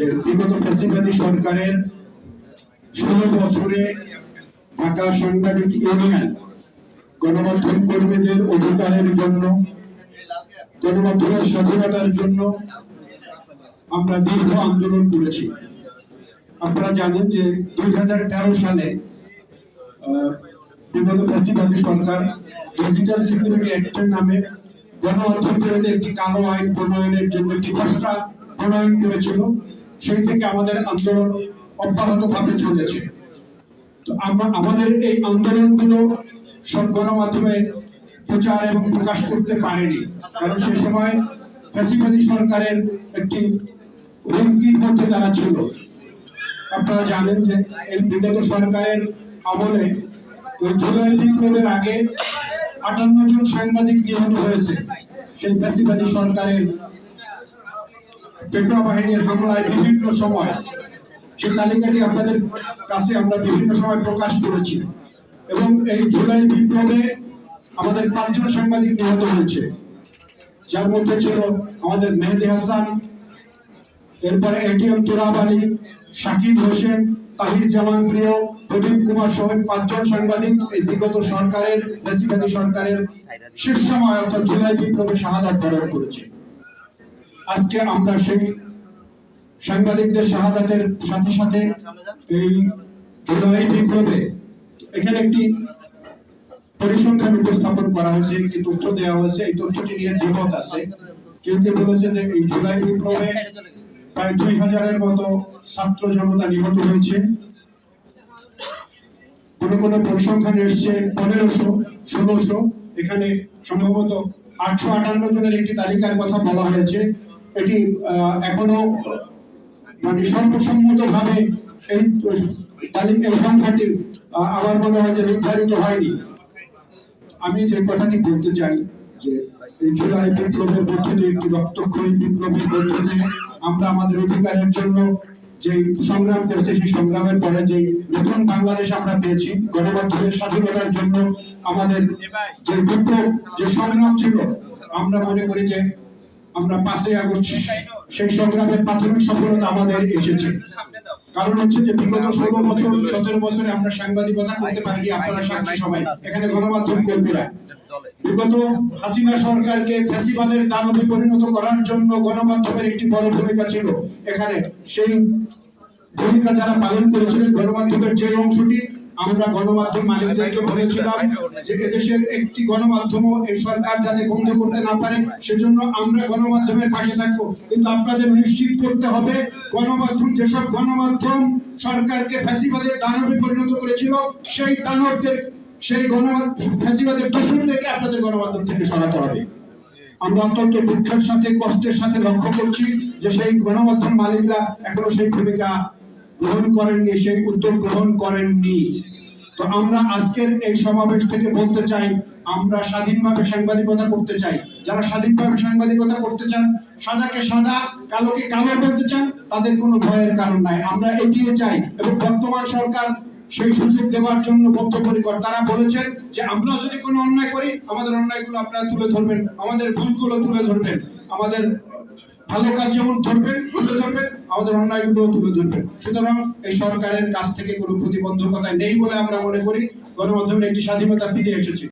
যে বিগত সরকারের ষোলো বছরে ঢাকা সাংবাদিক ইউনিয়ন গণমাধ্যম কর্মীদের অধিকারের জন্য, গণমাধ্যমের স্বাধীনতার জন্য আমরা দীর্ঘ আন্দোলন করেছি। আপনারা জানেন যে দুই হাজার তেরো সালে বিগত ফ্যাসিবাদী সরকার ডিজিটাল সিকিউরিটি অ্যাক্টের নামে গণমাধ্যম একটি কালো আইন প্রণয়নের জন্য একটি খসড়া প্রণয়ন করেছিল। সেই থেকে আমাদের আন্দোলন অব্যাহত ভাবে চলেছে। তো আমরা, আমাদের এই আন্দোলনগুলো সব গণমাধ্যমে প্রচার এবং প্রকাশ করতে পারেনি। কারণ সে সময় ফ্যাসিবাদী সরকারের একটি হুমকির মধ্যে তারা ছিল। আপনারা জানেন যে এই বিগত সরকারের আমলে জুলাই বিপ্লবের আগে আটান্ন জন সাংবাদিক নিহত হয়েছে। সেই ফ্যাসিবাদী সরকারের পেটোয়া বাহিনীর হামলায় বিভিন্ন সময় সেই তালিকাটি আপনাদের কাছে আমরা বিভিন্ন সময় প্রকাশ করেছি। এবং এই জুলাই বিপ্লবে আমাদের পাঁচজন সাংবাদিক নিহত হয়েছে। যার মধ্যে ছিল আমাদের মেহেদি হাসান, এরপরে এটিএম তুরাব আলী, শাকিব হোসেন তাহির জামান প্রিয় প্রদীপ কুমার সহ পাঁচজন সাংবাদিক, এই বিগত সরকারের ফ্যাসিবাদী সরকারের শেষ সময় অর্থাৎ জুলাই বিপ্লবে শাহাদাত করেছে। আজকে আমরা সেই সাংবাদিকদের শাহাদাতের সাথে সাথে এই এখানে একটি পরিসংখ্যান উপস্থাপন করা হয়েছে, একটি তথ্য দেওয়া হয়েছে। এই তথ্যটি নিয়ে দ্বিমত আছে। কেউ কেউ বলেছে যে এই জুলাই বিপ্লবে প্রায় দুই হাজারের মতো ছাত্র জনতা নিহত হয়েছে। কোন কোন পরিসংখ্যান এসছে পনেরোশো, ষোলোশো। এখানে সম্ভবত আটশো আটান্ন জনের একটি তালিকার কথা বলা হয়েছে। এটি এখনও মানে সর্বসম্মত ভাবে এই সংখ্যাটি আমার মনে হয় যে নির্ধারিত হয়নি। আমি যে কথাটি বলতে চাই, যে এই জুলাই বিপ্লবের মধ্য একটি রক্তক্ষয়ী বিপ্লবের আমরা আমাদের অধিকারের জন্য যে সংগ্রাম করেছে, সেই সংগ্রামের পরে যে নতুন বাংলাদেশ আমরা পেয়েছি, গণমাধ্যমের স্বাধীনতার জন্য আমাদের যে বিপ্লব যে সংগ্রাম ছিল, আমরা মনে করি যে আমরা পাঁচই আগস্ট সেই সংগ্রামের প্রাথমিক সফলতা আমাদের এসেছে। কারণ হচ্ছে যে বিগত ষোলো বছর, সতেরো বছরে আমরা সাংবাদিকতা করতে পারিনি, আপনারা সাক্ষী সবাই। এখানে গণমাধ্যম কর্মীরা। বিগত হাসিনা সরকারকে ফ্যাসিবাদের দানবে পরিণত করার জন্য গণমাধ্যমের একটি বড় ভূমিকা ছিল। এখানে সেই ভূমিকা যারা পালন করেছিলেন গণমাধ্যমের যে অংশটি আমরা গণমাধ্যম মালিকদেরকে বলেছিলাম যে এদেশের একটি গণমাধ্যম এই সরকার যাতে বন্ধ করতে না পারে সেজন্য আমরা গণমাধ্যমের পাশে থাকব। কিন্তু আপনাদের নিশ্চিত করতে হবে গণমাধ্যম যেসব গণমাধ্যম সরকারকে ফ্যাসিবাদের দানবে পরিণত করেছিল সেই দানবদের সেই গণমাধ্যম ফ্যাসিবাদের দোষরদেরকে আপনাদের গণমাধ্যম থেকে সরাতে হবে। আমরা অত্যন্ত দুঃখের সাথে কষ্টের সাথে লক্ষ্য করছি যে সেই গণমাধ্যম মালিকরা এখনও সেই ভূমিকা গ্রহণ করেননি, সেই উদ্যোগ গ্রহণ করেননি। তো আমরা আজকের এই সমাবেশ থেকে বলতে চাই, আমরা স্বাধীনভাবে সাংবাদিকতা করতে চাই। যারা স্বাধীনভাবে সাংবাদিকতা করতে চান, সাদাকে সাদা, কালোকে কালো বলতে চান, তাদের কোনো ভয়ের কারণ নাই। আমরা এগিয়ে চাই এবং বর্তমান সরকার সেই সুযোগ দেওয়ার জন্য বদ্ধপরিকর। তারা বলেছেন যে, আমরা যদি কোনো অন্যায় করি, আমাদের অন্যায়গুলো আপনারা তুলে ধরবেন, আমাদের ভুলগুলো তুলে ধরবেন। আমাদের ভালো কাজ যেমন ধরবেন, তুলে ধরবেন, আমাদের অন্যায়গুলো তুলে ধরবেন। সুতরাং এই সরকারের কাছ থেকে কোনো প্রতিবন্ধকতা নেই বলে আমরা মনে করি। গণমাধ্যমের একটি স্বাধীনতা ফিরে এসেছে।